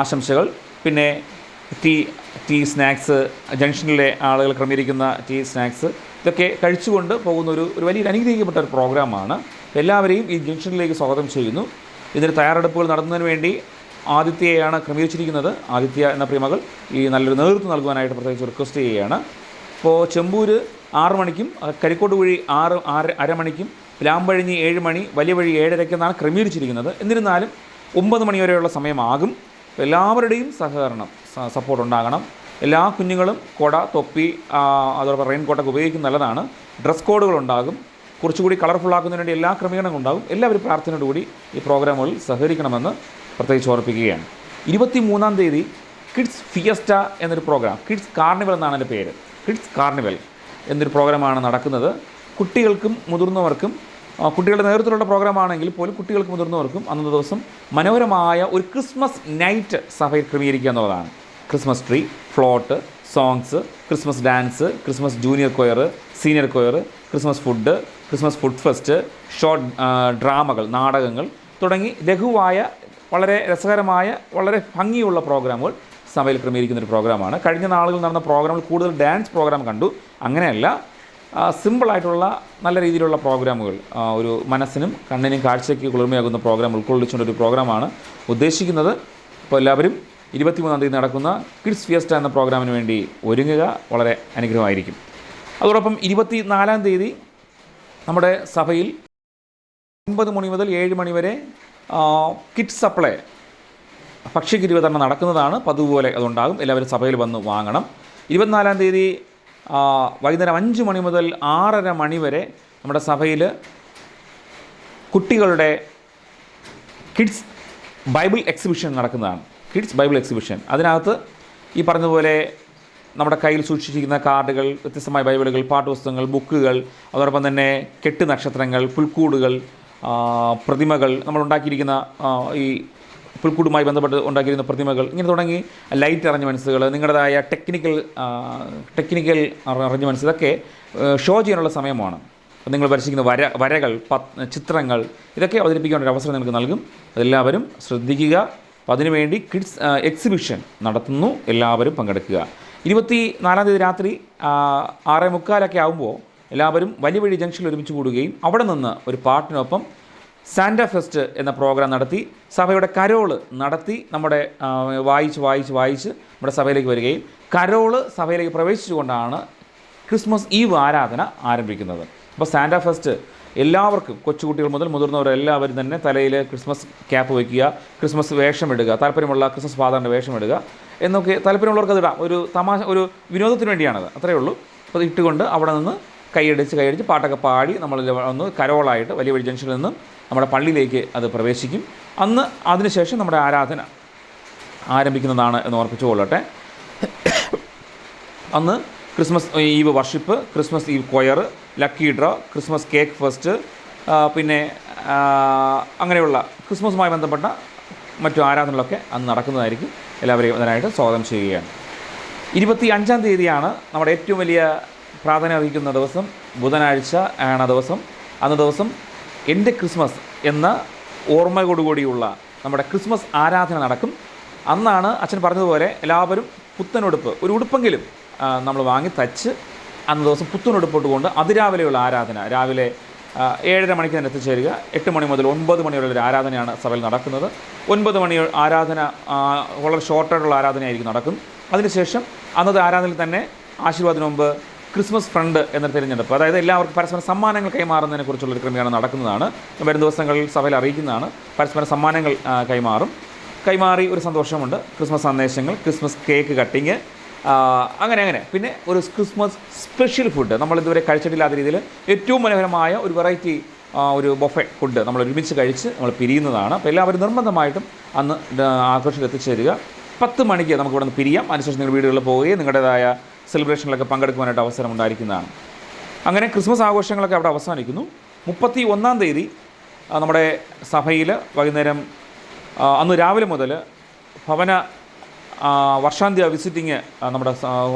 ആശംസകൾ പിന്നെ ടീ ടീ സ്നാക്സ് ജംഗ്ഷനിലെ ആളുകൾ ക്രമീകരിക്കുന്ന ടീ സ്നാക്സ് ഇതൊക്കെ കഴിച്ചുകൊണ്ട് പോകുന്ന ഒരു ഒരു വലിയ അനുഗ്രഹിക്കപ്പെട്ട ഒരു പ്രോഗ്രാമാണ് എല്ലാവരെയും ഈ ജംഗ്ഷനിലേക്ക് സ്വാഗതം ചെയ്യുന്നു. ഇതിന് തയ്യാറെടുപ്പുകൾ നടത്തുന്നതിന് വേണ്ടി ആദിത്യയാണ് ക്രമീകരിച്ചിരിക്കുന്നത്. ആദിത്യ എന്ന പ്രിയമകൾ ഈ നല്ലൊരു നേതൃത്വം നൽകുവാനായിട്ട് പ്രത്യേകിച്ച് റിക്വസ്റ്റ് ചെയ്യുകയാണ്. അപ്പോൾ ചെമ്പൂർ ആറ് മണിക്കും കരിക്കോട് വഴി ആറ് ആറ് അരമണിക്കും പ്ലാമ്പഴിഞ്ഞി ഏഴ് മണി വലിയ വഴി ഏഴരയ്ക്കെന്നാണ് ക്രമീകരിച്ചിരിക്കുന്നത്. എന്നിരുന്നാലും ഒമ്പത് മണി വരെയുള്ള സമയമാകും. എല്ലാവരുടെയും സഹകരണം സപ്പോർട്ട് ഉണ്ടാകണം. എല്ലാ കുഞ്ഞുങ്ങളും കൊട തൊപ്പി അതോടൊപ്പം റെയിൻ കോട്ടൊക്കെ ഉപയോഗിക്കുന്നത് നല്ലതാണ്. ഡ്രസ് കോഡുകൾ ഉണ്ടാകും. കുറച്ചുകൂടി കളർഫുൾ ആക്കുന്നതിന് വേണ്ടി എല്ലാ ക്രമീകരണങ്ങളും ഉണ്ടാകും. എല്ലാവരും പ്രാർത്ഥനയോടുകൂടി ഈ പ്രോഗ്രാമുകളിൽ സഹകരിക്കണമെന്ന് പ്രത്യേകിച്ച് ഓർപ്പിക്കുകയാണ് ഇരുപത്തി മൂന്നാം തീയതി കിഡ്സ് ഫിയസ്റ്റ എന്നൊരു പ്രോഗ്രാം കിഡ്സ് കാർണിവൽ എന്നാണ് എന്റെ പേര്. കിഡ്സ് കാർണിവൽ എന്നൊരു പ്രോഗ്രാമാണ് നടക്കുന്നത്. കുട്ടികൾക്കും മുതിർന്നവർക്കും കുട്ടികളുടെ നേതൃത്വത്തിലുള്ള പ്രോഗ്രാമാണെങ്കിൽ പോലും കുട്ടികൾക്കും മുതിർന്നവർക്കും അന്നത്തെ ദിവസം മനോഹരമായ ഒരു ക്രിസ്മസ് നൈറ്റ് സഭയിൽ ക്രമീകരിക്കുക എന്നുള്ളതാണ്. Christmas tree float songs Christmas dance Christmas junior choir senior choir Christmas food Christmas food fest short ഡ്രാമകൾ നാടകങ്ങൾ തുടങ്ങി ലഘുവായ വളരെ രസകരമായ വളരെ ഭംഗിയുള്ള പ്രോഗ്രാമുകൾ സഭയിൽ ക്രമീകരിക്കുന്ന ഒരു പ്രോഗ്രാമാണ്. കഴിഞ്ഞ നാളുകളിൽ നടന്ന പ്രോഗ്രാമിൽ കൂടുതൽ ഡാൻസ് പ്രോഗ്രാം കണ്ടു. അങ്ങനെയല്ല സിമ്പിളായിട്ടുള്ള നല്ല രീതിയിലുള്ള പ്രോഗ്രാമുകൾ ഒരു മനസ്സിനും കണ്ണിനും കാഴ്ചയ്ക്ക് കുളിർമയാകുന്ന പ്രോഗ്രാം ഉൾക്കൊള്ളിച്ചുകൊണ്ട് ഒരു പ്രോഗ്രാമാണ് ഉദ്ദേശിക്കുന്നത്. ഇപ്പോൾ എല്ലാവരും ഇരുപത്തിമൂന്നാം തീയതി നടക്കുന്ന കിഡ്സ് ഫിയസ്റ്റ എന്ന പ്രോഗ്രാമിന് വേണ്ടി ഒരുങ്ങുക. വളരെ അനുഗ്രഹമായിരിക്കും. അതോടൊപ്പം ഇരുപത്തി നാലാം തീയതി നമ്മുടെ സഭയിൽ ഒൻപത് മണി മുതൽ ഏഴ് മണി വരെ കിഡ്സ് സപ്ലൈ ഭക്ഷ്യകിരി വിതരണം നടക്കുന്നതാണ്. പതുപോലെ പോലെ അതുണ്ടാകും. എല്ലാവരും സഭയിൽ വന്ന് വാങ്ങണം. ഇരുപത്തിനാലാം തീയതി വൈകുന്നേരം അഞ്ച് മണി മുതൽ ആറര മണി വരെ നമ്മുടെ സഭയിൽ കുട്ടികളുടെ കിഡ്സ് ബൈബിൾ എക്സിബിഷൻ നടക്കുന്നതാണ്. കിഡ്സ് ബൈബിൾ എക്സിബിഷൻ അതിനകത്ത് ഈ പറഞ്ഞതുപോലെ നമ്മുടെ കയ്യിൽ സൂക്ഷിച്ചിരിക്കുന്ന കാർഡുകൾ വ്യത്യസ്തമായ ബൈബിളുകൾ പാഠപുസ്തകങ്ങൾ ബുക്കുകൾ അതോടൊപ്പം തന്നെ കെട്ട് നക്ഷത്രങ്ങൾ പുൽക്കൂടുകൾ പ്രതിമകൾ നമ്മൾ ഉണ്ടാക്കിയിരിക്കുന്ന ഈ പുൽക്കൂടുമായി ബന്ധപ്പെട്ട് ഉണ്ടാക്കിയിരുന്ന പ്രതിമകൾ ഇങ്ങനെ തുടങ്ങി ലൈറ്റ് അറേഞ്ച്മെന്റ്സുകൾ നിങ്ങളുടേതായ ടെക്നിക്കൽ ടെക്നിക്കൽ അറേഞ്ച്മെന്റ്സ് ഇതൊക്കെ ഷോ ചെയ്യാനുള്ള സമയമാണ്. നിങ്ങൾ വരച്ചിരിക്കുന്ന വര വരകൾ ചിത്രങ്ങൾ ഇതൊക്കെ അവതരിപ്പിക്കാൻ ഒരു അവസരം നിങ്ങൾക്ക് നൽകും. അതെല്ലാവരും ശ്രദ്ധിക്കുക. അപ്പോൾ അതിനുവേണ്ടി കിഡ്സ് എക്സിബിഷൻ നടത്തുന്നു. എല്ലാവരും പങ്കെടുക്കുക. ഇരുപത്തി നാലാം തീയതി രാത്രി ആറേ മുക്കാലൊക്കെ ആകുമ്പോൾ എല്ലാവരും വലിയ വഴി ജംഗ്ഷനിൽ ഒരുമിച്ച് കൂടുകയും അവിടെ നിന്ന് ഒരു പാട്ടിനൊപ്പം സാന്റ ഫെസ്റ്റ് എന്ന പ്രോഗ്രാം നടത്തി സഭയുടെ കരോൾ നടത്തി നമ്മുടെ വായിച്ച് വായിച്ച് വായിച്ച് നമ്മുടെ സഭയിലേക്ക് വരികയും കരോൾ സഭയിലേക്ക് പ്രവേശിച്ചുകൊണ്ടാണ് ക്രിസ്മസ് ഈവ് ആരാധന ആരംഭിക്കുന്നത്. അപ്പോൾ സാന്റ ഫെസ്റ്റ് എല്ലാവർക്കും കൊച്ചുകുട്ടികൾ മുതൽ മുതിർന്നവർ എല്ലാവരും തന്നെ തലയിൽ ക്രിസ്മസ് ക്യാപ്പ് വയ്ക്കുക ക്രിസ്മസ് വേഷമിടുക താല്പര്യമുള്ള ക്രിസ്മസ് ഫാദറിന്റെ വേഷമിടുക എന്നൊക്കെ താല്പര്യമുള്ളവർക്ക് അത് ഇടാം. ഒരു തമാശ ഒരു വിനോദത്തിന് വേണ്ടിയാണത്. അത്രയേ ഉള്ളൂ. അപ്പോൾ ഇട്ടുകൊണ്ട് അവിടെ നിന്ന് കൈയടിച്ച് കൈയടിച്ച് പാട്ടൊക്കെ പാടി നമ്മൾ ഒന്ന് കരോളായിട്ട് വലിയ വലിയ ജംഗ്ഷനിൽ നിന്ന് നമ്മുടെ പള്ളിയിലേക്ക് അത് പ്രവേശിക്കും. അന്ന് അതിനുശേഷം നമ്മുടെ ആരാധന ആരംഭിക്കുന്നതാണ് എന്ന് ഓർപ്പിച്ചു കൊള്ളട്ടെ. അന്ന് Christmas eve worship Christmas eve choir lucky draw Christmas cake first പിന്നെ അങ്ങനെയുള്ള ക്രിസ്മസുമായി ബന്ധപ്പെട്ട മറ്റു ആരാധനകളൊക്കെ അന്ന് നടക്കുന്നതായിരിക്കും. എല്ലാവരെയും അതിനായിട്ട് സ്വാഗതം ചെയ്യുകയാണ്. ഇരുപത്തി അഞ്ചാം തീയതിയാണ് നമ്മുടെ ഏറ്റവും വലിയ പ്രാധാന്യം അറിയിക്കുന്ന ദിവസം ബുധനാഴ്ച ആണ് ദിവസം. അന്ന് ദിവസം എന്റെ ക്രിസ്മസ് എന്ന ഓർമ്മയോടുകൂടിയുള്ള നമ്മുടെ ക്രിസ്മസ് ആരാധന നടക്കും. അന്നാണ് അച്ഛൻ പറഞ്ഞതുപോലെ എല്ലാവരും പുത്തനുടുപ്പ് ഒരു ഉടുപ്പെങ്കിലും നമ്മൾ വാങ്ങി തച്ച് അന്ന് ദിവസം പുത്തനുടുപ്പിട്ട് കൊണ്ട് അതിരാവിലെയുള്ള ആരാധന രാവിലെ ഏഴര മണിക്ക് തന്നെ എത്തിച്ചേരുക. എട്ട് മണി മുതൽ ഒൻപത് മണി വരെയുള്ള ഒരു ആരാധനയാണ് സഭയിൽ നടക്കുന്നത്. ഒൻപത് മണി ആരാധന വളരെ ഷോർട്ടായിട്ടുള്ള ആരാധനയായിരിക്കും നടക്കും. അതിനുശേഷം അന്നത്തെ ആരാധനയിൽ തന്നെ ആശീർവാദത്തിന് മുമ്പ് ക്രിസ്മസ് ഫ്രണ്ട് എന്ന തിരഞ്ഞെടുപ്പ്. അതായത് എല്ലാവർക്കും പരസ്പരം സമ്മാനങ്ങൾ കൈമാറുന്നതിനെ കുറിച്ചുള്ള ഒരു ക്രമീകരണം നടക്കുന്നതാണ്. വരും ദിവസങ്ങളിൽ സഭയിൽ അറിയിക്കുന്നതാണ്. പരസ്പരം സമ്മാനങ്ങൾ കൈമാറും. കൈമാറി ഒരു സന്തോഷമുണ്ട്. ക്രിസ്മസ് സന്ദേശങ്ങൾ ക്രിസ്മസ് കേക്ക് കട്ടിങ് അങ്ങനെ അങ്ങനെ. പിന്നെ ഒരു ക്രിസ്മസ് സ്പെഷ്യൽ ഫുഡ്. നമ്മൾ ഇതുവരെ കഴിച്ചിട്ടില്ലാത്ത രീതിയിൽ ഏറ്റവും മനോഹരമായ ഒരു വെറൈറ്റി ഒരു ബൊഫെ ഫുഡ് നമ്മൾ ഒരുമിച്ച് കഴിച്ച് നമ്മൾ പിരിയുന്നതാണ്. അപ്പോൾ എല്ലാവരും നിർബന്ധമായിട്ടും അന്ന് ആഘോഷത്തിൽ എത്തിച്ചേരുക. പത്ത് മണിക്ക് നമുക്ക് ഇവിടെ നിന്ന് പിരിയാം. അതിനുശേഷം നിങ്ങൾ വീടുകളിൽ പോവുകയും നിങ്ങളുടേതായ സെലിബ്രേഷനിലൊക്കെ പങ്കെടുക്കുവാനായിട്ട് അവസരം ഉണ്ടായിരിക്കുന്നതാണ് അങ്ങനെ ക്രിസ്മസ് ആഘോഷങ്ങളൊക്കെ അവിടെ അവസാനിക്കുന്നു. മുപ്പത്തി ഒന്നാം തീയതി നമ്മുടെ സഭയിൽ വൈകുന്നേരം അന്ന് രാവിലെ മുതൽ ഭവന വർഷാന്ത്യ വിസിറ്റിംഗ് നമ്മുടെ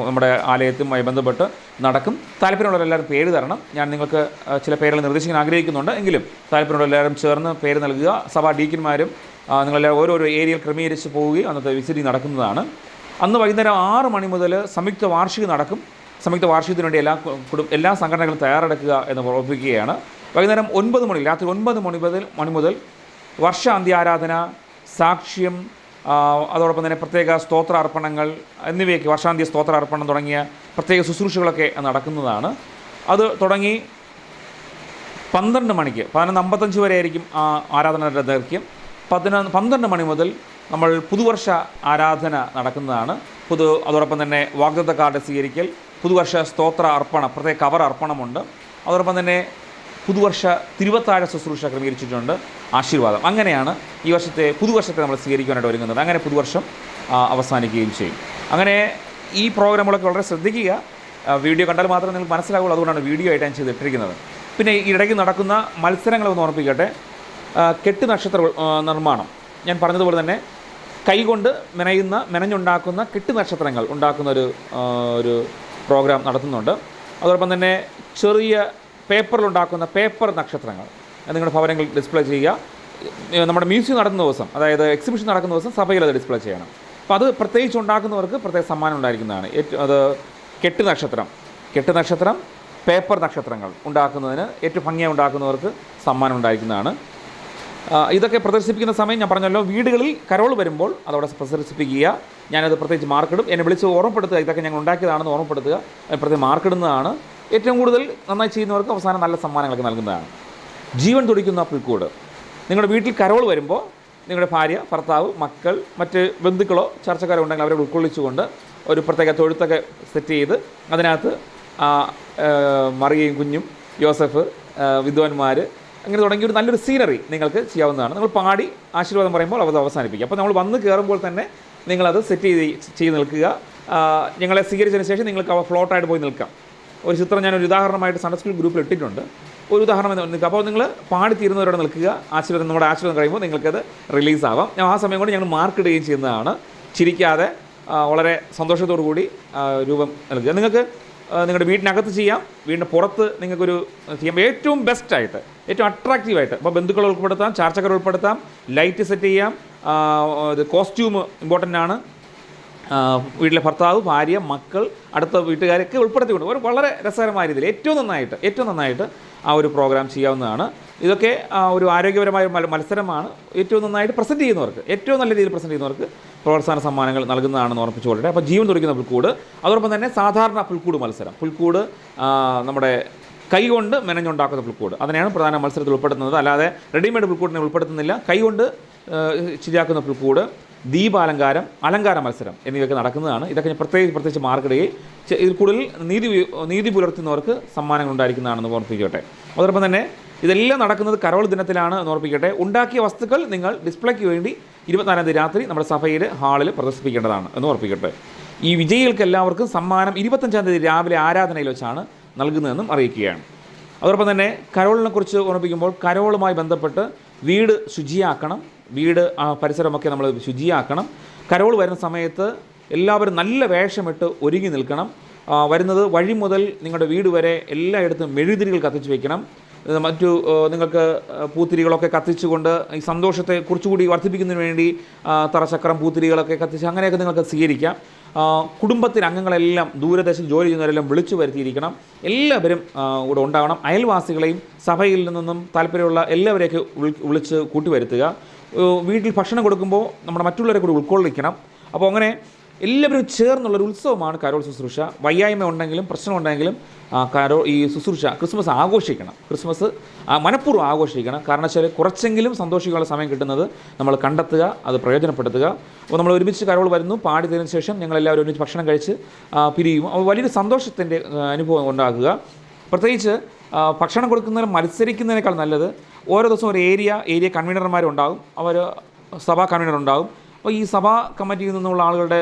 നമ്മുടെ ആലയത്തുമായി ബന്ധപ്പെട്ട് നടക്കും. താല്പര്യമുള്ളവരെല്ലാവരും പേര് തരണം. ഞാൻ നിങ്ങൾക്ക് ചില പേരുകൾ നിർദ്ദേശിക്കാൻ ആഗ്രഹിക്കുന്നുണ്ട്. എങ്കിലും താല്പര്യമുള്ളവരെല്ലാവരും ചേർന്ന് പേര് നൽകുക. സഭാ ഡീക്കന്മാരും നിങ്ങളെല്ലാം ഓരോരോ ഏരിയയിൽ ക്രമീകരിച്ച് പോവുകയും അന്നത്തെ വിസിറ്റിംഗ് നടക്കുന്നതാണ്. അന്ന് വൈകുന്നേരം ആറ് മണി മുതൽ സംയുക്ത വാർഷികം നടക്കും. സംയുക്ത വാർഷികത്തിന് വേണ്ടി എല്ലാ കുടും എല്ലാ സംഘടനകളും തയ്യാറെടുക്കുക എന്ന് ഉറപ്പിക്കുകയാണ്. വൈകുന്നേരം ഒൻപത് മണി രാത്രി ഒൻപത് മണി മുതൽ മണി മുതൽ വർഷാന്ത്യ ആരാധന സാക്ഷ്യം അതോടൊപ്പം തന്നെ പ്രത്യേക സ്തോത്രാർപ്പണങ്ങൾ എന്നിവയൊക്കെ വർഷാന്ത്യ സ്തോത്രാർപ്പണം തുടങ്ങിയ പ്രത്യേക ശുശ്രൂഷകളൊക്കെ നടക്കുന്നതാണ്. അത് തുടങ്ങി പന്ത്രണ്ട് മണിക്ക് പതിനൊന്ന് അമ്പത്തഞ്ച് വരെ ആയിരിക്കും ആ ആരാധനയുടെ ദൈർഘ്യം. പതിനൊന്ന് പന്ത്രണ്ട് മണി മുതൽ നമ്മൾ പുതുവർഷ ആരാധന നടക്കുന്നതാണ്. പുതു അതോടൊപ്പം തന്നെ വാഗ്ദത്ത കാർഡ് സ്വീകരിക്കൽ പുതുവർഷ സ്തോത്ര അർപ്പണം പ്രത്യേക കവർ അർപ്പണമുണ്ട്. അതോടൊപ്പം തന്നെ പുതുവർഷ തിരുവത്താഴ ശുശ്രൂഷ ക്രമീകരിച്ചിട്ടുണ്ട്. ആശീർവാദം. അങ്ങനെയാണ് ഈ വർഷത്തെ പുതുവർഷത്തെ നമ്മൾ സ്വീകരിക്കാനായിട്ട് ഒരുങ്ങുന്നത്. അങ്ങനെ പുതുവർഷം അവസാനിക്കുകയും ചെയ്യും. അങ്ങനെ ഈ പ്രോഗ്രാമുകളൊക്കെ വളരെ ശ്രദ്ധിക്കുക. വീഡിയോ കണ്ടാൽ മാത്രമേ നിങ്ങൾക്ക് മനസ്സിലാവുള്ളൂ. അതുകൊണ്ടാണ് വീഡിയോ ആയിട്ട് ഞാൻ ചെയ്തിട്ടിരിക്കുന്നത്. പിന്നെ ഈ ഇടയ്ക്ക് നടക്കുന്ന മത്സരങ്ങളൊന്ന് ഓർപ്പിക്കട്ടെ കെട്ട് നക്ഷത്ര നിർമ്മാണം. ഞാൻ പറഞ്ഞതുപോലെ തന്നെ കൈകൊണ്ട് മെനയുന്ന മെനഞ്ഞുണ്ടാക്കുന്ന കെട്ട് നക്ഷത്രങ്ങൾ ഉണ്ടാക്കുന്ന ഒരു ഒരു പ്രോഗ്രാം നടത്തുന്നുണ്ട്. അതോടൊപ്പം തന്നെ ചെറിയ പേപ്പറിലുണ്ടാക്കുന്ന പേപ്പർ നക്ഷത്രങ്ങൾ നിങ്ങളുടെ ഭവനങ്ങളിൽ ഡിസ്പ്ലേ ചെയ്യുക. നമ്മുടെ മ്യൂസിയം നടക്കുന്ന ദിവസം അതായത് എക്സിബിഷൻ നടക്കുന്ന ദിവസം സഭയിൽ അത് ഡിസ്പ്ലേ ചെയ്യണം. അപ്പോൾ അത് പ്രത്യേകിച്ച് ഉണ്ടാക്കുന്നവർക്ക് പ്രത്യേക സമ്മാനം ഉണ്ടായിരിക്കുന്നതാണ്. ഏറ്റവും അത് കെട്ടു നക്ഷത്രം കെട്ടു നക്ഷത്രം പേപ്പർ നക്ഷത്രങ്ങൾ ഉണ്ടാക്കുന്നതിന് ഏറ്റവും ഭംഗിയായി ഉണ്ടാക്കുന്നവർക്ക് സമ്മാനം ഉണ്ടായിരിക്കുന്നതാണ്. ഇതൊക്കെ പ്രദർശിപ്പിക്കുന്ന സമയം ഞാൻ പറഞ്ഞല്ലോ വീടുകളിൽ കരോൾ വരുമ്പോൾ അതവിടെ പ്രദർശിപ്പിക്കുക. ഞാനത് പ്രത്യേകിച്ച് മാർക്കിടും. എന്നെ വിളിച്ച് ഓർമ്മപ്പെടുത്തുക ഇതൊക്കെ ഞങ്ങൾ ഉണ്ടാക്കിയതാണെന്ന് ഓർമ്മപ്പെടുത്തുക. പ്രത്യേകം മാർക്കിടുന്നതാണ്. ഏറ്റവും കൂടുതൽ നന്നായി ചെയ്യുന്നവർക്ക് അവസാനം നല്ല സമ്മാനങ്ങളൊക്കെ നൽകുന്നതാണ്. ജീവൻ തുടിക്കുന്ന പുൽക്കൂട്. നിങ്ങളുടെ വീട്ടിൽ കരോൾ വരുമ്പോൾ നിങ്ങളുടെ ഭാര്യ ഭർത്താവ് മക്കൾ മറ്റ് ബന്ധുക്കളോ ചർച്ചക്കാരോ ഉണ്ടെങ്കിൽ അവരെ ഉൾക്കൊള്ളിച്ചുകൊണ്ട് ഒരു പ്രത്യേക തൊഴുത്തൊക്കെ സെറ്റ് ചെയ്ത് അതിനകത്ത് മറിയയും കുഞ്ഞും യോസഫ് വിദ്വാൻമാർ അങ്ങനെ തുടങ്ങിയ ഒരു നല്ലൊരു സീനറി നിങ്ങൾക്ക് ചെയ്യാവുന്നതാണ്. നിങ്ങൾ പാടി ആശീർവാദം പറയുമ്പോൾ അത് അവസാനിപ്പിക്കുക അപ്പോൾ നമ്മൾ വന്ന് കയറുമ്പോൾ തന്നെ നിങ്ങളത് സെറ്റ് ചെയ്ത് ചെയ്ത് നിൽക്കുക. ഞങ്ങളെ സ്വീകരിച്ചതിന് ശേഷം നിങ്ങൾക്ക് അവ ഫ്ലോട്ടായിട്ട് പോയി നിൽക്കാം. ഒരു ചിത്രം ഞാൻ ഒരു ഉദാഹരണമായിട്ട് സൺഡേ സ്കൂൾ ഗ്രൂപ്പിൽ ഇട്ടിട്ടുണ്ട്. ഒരു ഉദാഹരണം എന്ന് നിൽക്കുക. അപ്പോൾ നിങ്ങൾ പാടി തീരുന്നവരോട് നിൽക്കുക. ആശീർവാദം നമ്മുടെ ആശീർവാദം കഴിയുമ്പോൾ നിങ്ങൾക്കത് റിലീസ് ആവാം. ഞാൻ ആ സമയം കൊണ്ട് ഞങ്ങൾ മാർക്ക് ഇടുകയും ചെയ്യുന്നതാണ്. ചിരിക്കാതെ വളരെ സന്തോഷത്തോടു കൂടി രൂപം നൽകുക. നിങ്ങൾക്ക് നിങ്ങളുടെ വീടിനകത്ത് ചെയ്യാം. വീടിന്റെ പുറത്ത് നിങ്ങൾക്കൊരു ചെയ്യാം. ഏറ്റവും ബെസ്റ്റായിട്ട് ഏറ്റവും അട്രാക്റ്റീവായിട്ട് ഇപ്പോൾ ബന്ധുക്കൾ ഉൾപ്പെടുത്താം ചാർച്ചകർ ഉൾപ്പെടുത്താം ലൈറ്റ് സെറ്റ് ചെയ്യാം ഇത് കോസ്റ്റ്യൂം ഇമ്പോർട്ടന്റ് ആണ്. വീട്ടിലെ ഭർത്താവ് ഭാര്യ മക്കൾ അടുത്ത വീട്ടുകാരൊക്കെ ഉൾപ്പെടുത്തിക്കൊണ്ട് ഒരു വളരെ രസകരമായ രീതിയിൽ ഏറ്റവും നന്നായിട്ട് ഏറ്റവും നന്നായിട്ട് ആ ഒരു പ്രോഗ്രാം ചെയ്യാവുന്നതാണ്. ഇതൊക്കെ ഒരു ആരോഗ്യപരമായ മത്സരമാണ് ഏറ്റവും നന്നായിട്ട് പ്രസന്റ് ചെയ്യുന്നവർക്ക് ഏറ്റവും നല്ല രീതിയിൽ പ്രസന്റ് ചെയ്യുന്നവർക്ക് പ്രോത്സാഹന സമ്മാനങ്ങൾ നൽകുന്നതാണെന്ന് ഓർപ്പിച്ചുകൊള്ളട്ടെ അപ്പോൾ ജീവൻ തുറക്കുന്ന പുൽക്കൂട്. അതോടൊപ്പം തന്നെ സാധാരണ പുൽക്കൂട് മത്സരം. പുൽക്കൂട് നമ്മുടെ കൈകൊണ്ട് മെനഞ്ഞുണ്ടാക്കുന്ന പുൽക്കൂട്. അതിനെയാണ് പ്രധാന മത്സരത്തിൽ ഉൾപ്പെടുത്തുന്നത്. അല്ലാതെ റെഡിമെയ്ഡ് പുൽക്കൂടിനെ ഉൾപ്പെടുത്തുന്നില്ല. കൈകൊണ്ട് ശരിയാക്കുന്ന പുൽക്കൂട് ദീപാലങ്കാരം അലങ്കാര മത്സരം എന്നിവയൊക്കെ നടക്കുന്നതാണ്. ഇതൊക്കെ പ്രത്യേകിച്ച് പ്രത്യേകിച്ച് മാർക്കിടുകയും ഇതിൽ കൂടുതൽ നീതി നീതി പുലർത്തുന്നവർക്ക് സമ്മാനങ്ങൾ ഉണ്ടായിരിക്കുന്നതാണെന്ന് ഓർപ്പിക്കട്ടെ അതോടൊപ്പം തന്നെ ഇതെല്ലാം നടക്കുന്നത് കരോൾ ദിനത്തിലാണ് എന്ന് ഓർപ്പിക്കട്ടെ ഉണ്ടാക്കിയ വസ്തുക്കൾ നിങ്ങൾ ഡിസ്പ്ലേക്ക് വേണ്ടി ഇരുപത്തിനാലാം തീയതി രാത്രി നമ്മുടെ സഭയിൽ ഹാളിൽ പ്രദർശിപ്പിക്കേണ്ടതാണ് എന്ന് ഓർപ്പിക്കട്ടെ ഈ വിജയികൾക്ക് എല്ലാവർക്കും സമ്മാനം ഇരുപത്തഞ്ചാം തീയതി രാവിലെ ആരാധനയിൽ വെച്ചാണ് നൽകുന്നതെന്നും അറിയിക്കുകയാണ്. അതോടൊപ്പം തന്നെ കരോളിനെ കുറിച്ച് ഓർമ്മിപ്പിക്കുമ്പോൾ കരോളുമായി ബന്ധപ്പെട്ട് വീട് ശുചിയാക്കണം വീട് പരിസരമൊക്കെ നമ്മൾ ശുചിയാക്കണം. കരോൾ വരുന്ന സമയത്ത് എല്ലാവരും നല്ല വേഷമിട്ട് ഒരുങ്ങി നിൽക്കണം. വരുന്നത് വഴി മുതൽ നിങ്ങളുടെ വീട് വരെ എല്ലായിടത്തും മെഴുതിരികൾ കത്തിച്ച് വയ്ക്കണം മറ്റു നിങ്ങൾക്ക് പൂത്തിരികളൊക്കെ കത്തിച്ചുകൊണ്ട് ഈ സന്തോഷത്തെ കുറച്ചുകൂടി വർദ്ധിപ്പിക്കുന്നതിന് വേണ്ടി തറച്ചക്രം പൂത്തിരികളൊക്കെ കത്തിച്ച് അങ്ങനെയൊക്കെ നിങ്ങൾക്ക് സ്വീകരിക്കാം. കുടുംബത്തിലെ അംഗങ്ങളെല്ലാം ദൂരദേശത്ത് ജോലി ചെയ്യുന്നവരെല്ലാം വിളിച്ചു വരുത്തിയിരിക്കണം. എല്ലാവരും ഇവിടെ ഉണ്ടാവണം. അയൽവാസികളെയും സഭയിൽ നിന്നും താല്പര്യമുള്ള എല്ലാവരെയൊക്കെ വിളി- വിളിച്ച് കൂട്ടി വരുത്തുക വീട്ടിൽ ഭക്ഷണം കൊടുക്കുമ്പോൾ നമ്മുടെ മറ്റുള്ളവരെ കൂടി ഉൾക്കൊള്ളിക്കണം. അപ്പോൾ അങ്ങനെ എല്ലാവരും ചേർന്നുള്ളൊരു ഉത്സവമാണ് കരോൾ ശുശ്രൂഷ. വയ്യായ്മ ഉണ്ടെങ്കിലും പ്രശ്നമുണ്ടെങ്കിലും കരോൾ ഈ ശുശ്രൂഷ ക്രിസ്മസ് ആഘോഷിക്കണം. ക്രിസ്മസ് മനഃപൂർവം ആഘോഷിക്കണം. കാരണം വെച്ചാൽ കുറച്ചെങ്കിലും സന്തോഷിക്കാനുള്ള സമയം കിട്ടുന്നത് നമ്മൾ കണ്ടെത്തുക അത് പ്രയോജനപ്പെടുത്തുക. അപ്പോൾ നമ്മൾ ഒരുമിച്ച് കരോൾ വരുന്നു പാടി തീർന്നതിന് ശേഷം ഞങ്ങളെല്ലാവരും ഒരുമിച്ച് ഭക്ഷണം കഴിച്ച് പിരിയും. അപ്പോൾ വലിയൊരു സന്തോഷത്തിന്റെ അനുഭവം ഉണ്ടാക്കുക പ്രത്യേകിച്ച് ഭക്ഷണം കൊടുക്കുന്നതിന് മത്സരിക്കുന്നതിനേക്കാൾ നല്ലത് ഓരോ ദിവസവും ഒരു ഏരിയ ഏരിയ കൺവീനർമാരുണ്ടാകും അവർ സഭാ കൺവീനർ ഉണ്ടാവും അപ്പോൾ ഈ സഭാ കമ്മിറ്റിയിൽ നിന്നുള്ള ആളുകളുടെ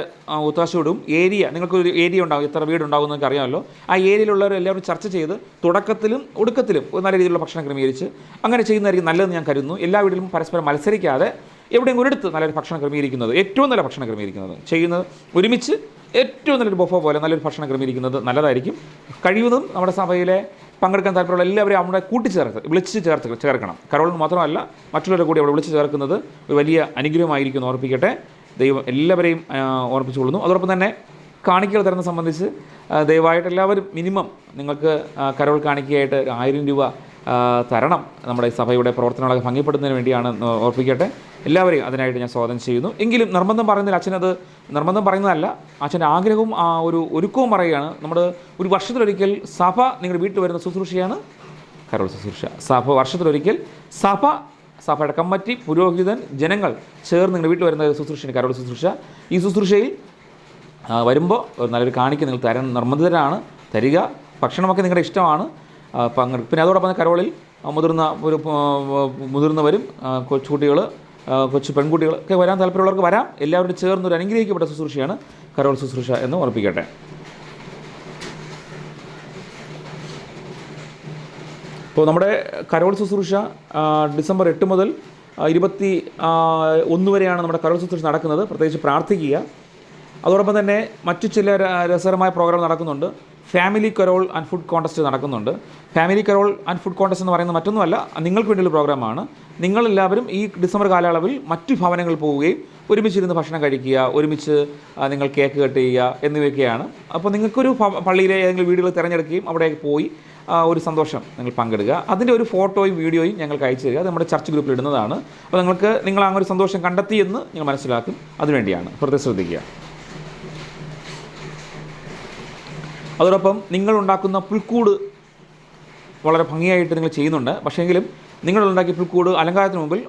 ഒത്താശയോടും ഏരിയ നിങ്ങൾക്കൊരു ഏരിയ ഉണ്ടാവും എത്ര വീടുണ്ടാകും എന്നൊക്കെ അറിയാമല്ലോ. ആ ഏരിയയിലുള്ളവർ എല്ലാവരും ചർച്ച ചെയ്ത് തുടക്കത്തിലും ഒടുക്കത്തിലും ഒരു നല്ല രീതിയിലുള്ള ഭക്ഷണം ക്രമീകരിച്ച് അങ്ങനെ ചെയ്യുന്നതായിരിക്കും നല്ലതെന്ന് ഞാൻ കരുതുന്നു. എല്ലാ വീട്ടിലും പരസ്പരം മത്സരിക്കാതെ എവിടെയും ഒരിടത്ത് നല്ലൊരു ഭക്ഷണം ക്രമീകരിക്കുന്നത് ഏറ്റവും നല്ല ഭക്ഷണം ക്രമീകരിക്കുന്നത് ചെയ്യുന്നത് ഒരുമിച്ച് ഏറ്റവും നല്ലൊരു ബൊഫ പോലെ നല്ലൊരു ഭക്ഷണം ക്രമീകരിക്കുന്നത് നല്ലതായിരിക്കും. കഴിയുന്നതും നമ്മുടെ സഭയിലെ പങ്കെടുക്കാൻ താല്പര്യമുള്ള എല്ലാവരെയും അവിടെ കൂട്ടിച്ചേർത്ത് വിളിച്ച് ചേർത്ത് ചേർക്കണം. കരോളിന് മാത്രമല്ല മറ്റുള്ളവരെ കൂടി അവിടെ വിളിച്ച് ചേർക്കുന്നത് ഒരു വലിയ അനുഗ്രഹമായിരിക്കും ഓർപ്പിക്കട്ടെ ദൈവം എല്ലാവരെയും ഓർപ്പിച്ചുകൊള്ളുന്നു അതോടൊപ്പം തന്നെ കാണിക്കൽ തരുന്ന സംബന്ധിച്ച് ദയവായിട്ട് എല്ലാവരും മിനിമം നിങ്ങൾക്ക് കരോൾ കാണിക്കയായിട്ട് ഒരു ആയിരം രൂപ തരണം നമ്മുടെ സഭയുടെ പ്രവർത്തനങ്ങളൊക്കെ ഭംഗിപ്പെടുന്നതിന് വേണ്ടിയാണ് ഓർപ്പിക്കട്ടെ എല്ലാവരെയും അതിനായിട്ട് ഞാൻ സ്വാഗതം ചെയ്യുന്നു. എങ്കിലും നിർബന്ധം പറയുന്നതിൽ അച്ഛനത് നിർബന്ധം പറയുന്നതല്ല. അച്ഛന്റെ ആഗ്രഹവും ആ ഒരു ഒരുക്കവും പറയുകയാണ്. നമ്മുടെ ഒരു വർഷത്തിലൊരിക്കൽ സഭ നിങ്ങളുടെ വീട്ടിൽ വരുന്ന ശുശ്രൂഷയാണ് കരോൾ ശുശ്രൂഷ. സഭ വർഷത്തിലൊരിക്കൽ സഭ സഭയുടെ കമ്മിറ്റി പുരോഹിതൻ ജനങ്ങൾ ചേർന്ന് നിങ്ങളുടെ വീട്ടിൽ വരുന്ന ശുശ്രൂഷയാണ് കരോൾ ശുശ്രൂഷ. ഈ ശുശ്രൂഷയിൽ വരുമ്പോൾ നല്ലൊരു കാണിക്ക നിങ്ങൾ തരാൻ നിർബന്ധിതരാണ്. തരിക. ഭക്ഷണമൊക്കെ നിങ്ങളുടെ ഇഷ്ടമാണ്. പങ്കെടുക്കും പിന്നെ അതോടൊപ്പം കരോളിൽ മുതിർന്ന ഒരു മുതിർന്നവരും കൊച്ചുകുട്ടികൾ കൊച്ചു പെൺകുട്ടികളൊക്കെ വരാൻ താല്പര്യമുള്ളവർക്ക് വരാം. എല്ലാവരും ചേർന്ന് ഒരു അനുഗ്രഹിക്കപ്പെട്ട ശുശ്രൂഷയാണ് കരോൾ ശുശ്രൂഷ എന്ന് ഓർപ്പിക്കട്ടെ ഇപ്പോൾ നമ്മുടെ കരോൾ ശുശ്രൂഷ ഡിസംബർ എട്ട് മുതൽ ഇരുപത്തി ഒന്ന് വരെയാണ് നമ്മുടെ കരോൾ ശുശ്രൂഷ നടക്കുന്നത്. പ്രത്യേകിച്ച് പ്രാർത്ഥിക്കുക. അതോടൊപ്പം തന്നെ മറ്റു ചില രസകരമായ പ്രോഗ്രാം നടക്കുന്നുണ്ട്. Family carol and food contest നടക്കുന്നുണ്ട്. Family carol and food contest എന്ന് പറയുന്നത് മറ്റൊന്നുമല്ല നിങ്ങൾക്ക് വേണ്ടിയുള്ള പ്രോഗ്രാമാണ്. നിങ്ങളെല്ലാവരും ഈ ഡിസംബർ കാലയളവിൽ മറ്റു ഭവനങ്ങളിൽ പോവുകയും ഒരുമിച്ചിരുന്ന് ഭക്ഷണം കഴിക്കുക ഒരുമിച്ച് നിങ്ങൾ കേക്ക് കട്ട് ചെയ്യുക എന്നിവയൊക്കെയാണ്. അപ്പോൾ നിങ്ങൾക്കൊരു പള്ളിയിലെ ഏതെങ്കിലും വീടുകൾ തിരഞ്ഞെടുക്കുകയും അവിടെ പോയി ഒരു സന്തോഷം നിങ്ങൾ പങ്കെടുക്കുക അതിന്റെ ഒരു ഫോട്ടോയും വീഡിയോയും ഞങ്ങൾക്ക് അയച്ചു തരിക. അത് നമ്മുടെ ചർച്ച് ഗ്രൂപ്പിൽ ഇടുന്നതാണ്. അപ്പോൾ നിങ്ങൾക്ക് നിങ്ങൾ അങ്ങനെ ഒരു സന്തോഷം കണ്ടെത്തിയെന്ന് നിങ്ങൾ മനസ്സിലാക്കും. അതിനുവേണ്ടിയാണ്. പ്രത്യേകം ശ്രദ്ധിക്കുക. അതോടൊപ്പം നിങ്ങൾ ഉണ്ടാക്കുന്ന പുൽക്കൂട് വളരെ ഭംഗിയായിട്ട് നിങ്ങൾ ചെയ്യുന്നുണ്ട്. പക്ഷേങ്കിലും നിങ്ങളുണ്ടാക്കിയ പുൽക്കൂട് അലങ്കാരത്തിന് മുമ്പിൽ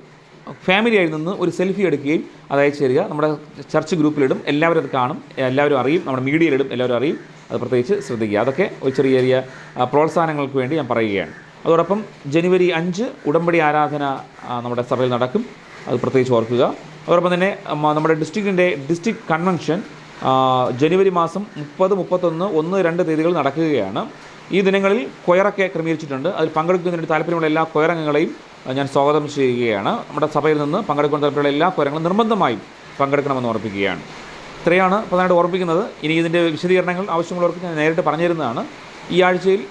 ഫാമിലിയായി നിന്ന് ഒരു സെൽഫി എടുക്കുകയും അത് അയച്ചു തരിക. നമ്മുടെ ചർച്ച് ഗ്രൂപ്പിലിടും. എല്ലാവരും അത് കാണും. എല്ലാവരും അറിയും. നമ്മുടെ മീഡിയയിലിടും. എല്ലാവരും അറിയും. അത് പ്രത്യേകിച്ച് ശ്രദ്ധിക്കുക. അതൊക്കെ ഒരു ചെറിയ ചെറിയ പ്രോത്സാഹനങ്ങൾക്ക് വേണ്ടി ഞാൻ പറയുകയാണ്. അതോടൊപ്പം ജനുവരി അഞ്ച് ഉടമ്പടി ആരാധന നമ്മുടെ സഭയിൽ നടക്കും. അത് പ്രത്യേകിച്ച് ഓർക്കുക. അതോടൊപ്പം തന്നെ നമ്മുടെ ഡിസ്ട്രിക്റ്റിന്റെ ഡിസ്ട്രിക്ട് കൺവെൻഷൻ ജനുവരി മാസം മുപ്പത് മുപ്പത്തൊന്ന് ഒന്ന് രണ്ട് തീയതികൾ നടക്കുകയാണ്. ഈ ദിനങ്ങളിൽ കൊയറൊക്കെ ക്രമീകരിച്ചിട്ടുണ്ട്. അതിൽ പങ്കെടുക്കുന്നതിന് താല്പര്യമുള്ള എല്ലാ കൊയറംഗങ്ങളെയും ഞാൻ സ്വാഗതം ചെയ്യുകയാണ്. നമ്മുടെ സഭയിൽ നിന്ന് പങ്കെടുക്കുന്ന താല്പര്യമുള്ള എല്ലാ കൊയറങ്ങളും നിർബന്ധമായും പങ്കെടുക്കണമെന്ന് ഓർപ്പിക്കുകയാണ് ഇത്രയാണ് പ്രധാനമായിട്ട് ഓർപ്പിക്കുന്നത് ഇനി ഇതിന്റെ വിശദീകരണങ്ങൾ ആവശ്യമുള്ളവർക്ക് ഞാൻ നേരിട്ട് പറഞ്ഞു തരുന്നതാണ് ഈ ആഴ്ചയിൽ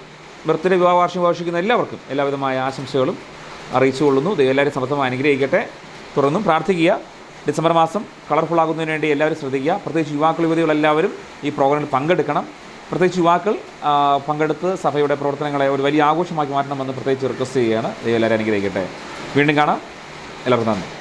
ബർത്ത്ഡേ വിവാഹ വാർഷികം ആഘോഷിക്കുന്ന എല്ലാവർക്കും എല്ലാവിധമായ ആശംസകളും അറിയിച്ചു കൊള്ളുന്നു ദൈവം എല്ലാവരും സമർത്ഥമായി അനുഗ്രഹിക്കട്ടെ. തുടർന്നും പ്രാർത്ഥിക്കുക. ഡിസംബർ മാസം കളർഫുൾ ആകുന്നതിന് വേണ്ടി എല്ലാവരും ശ്രദ്ധിക്കുക. പ്രത്യേകിച്ച് യുവാക്കൾ യുവതികളെല്ലാവരും ഈ പ്രോഗ്രാമിൽ പങ്കെടുക്കണം. പ്രത്യേകിച്ച് യുവാക്കൾ പങ്കെടുത്ത് സഭയുടെ പ്രവർത്തനങ്ങളെ ഒരു വലിയ ആഘോഷമാക്കി മാറ്റണമെന്ന് പ്രത്യേകിച്ച് റിക്വസ്റ്റ് ചെയ്യുകയാണ്. എല്ലാവരും അനുഗ്രഹിക്കട്ടെ. വീണ്ടും കാണാം. എല്ലാവർക്കും നന്ദി.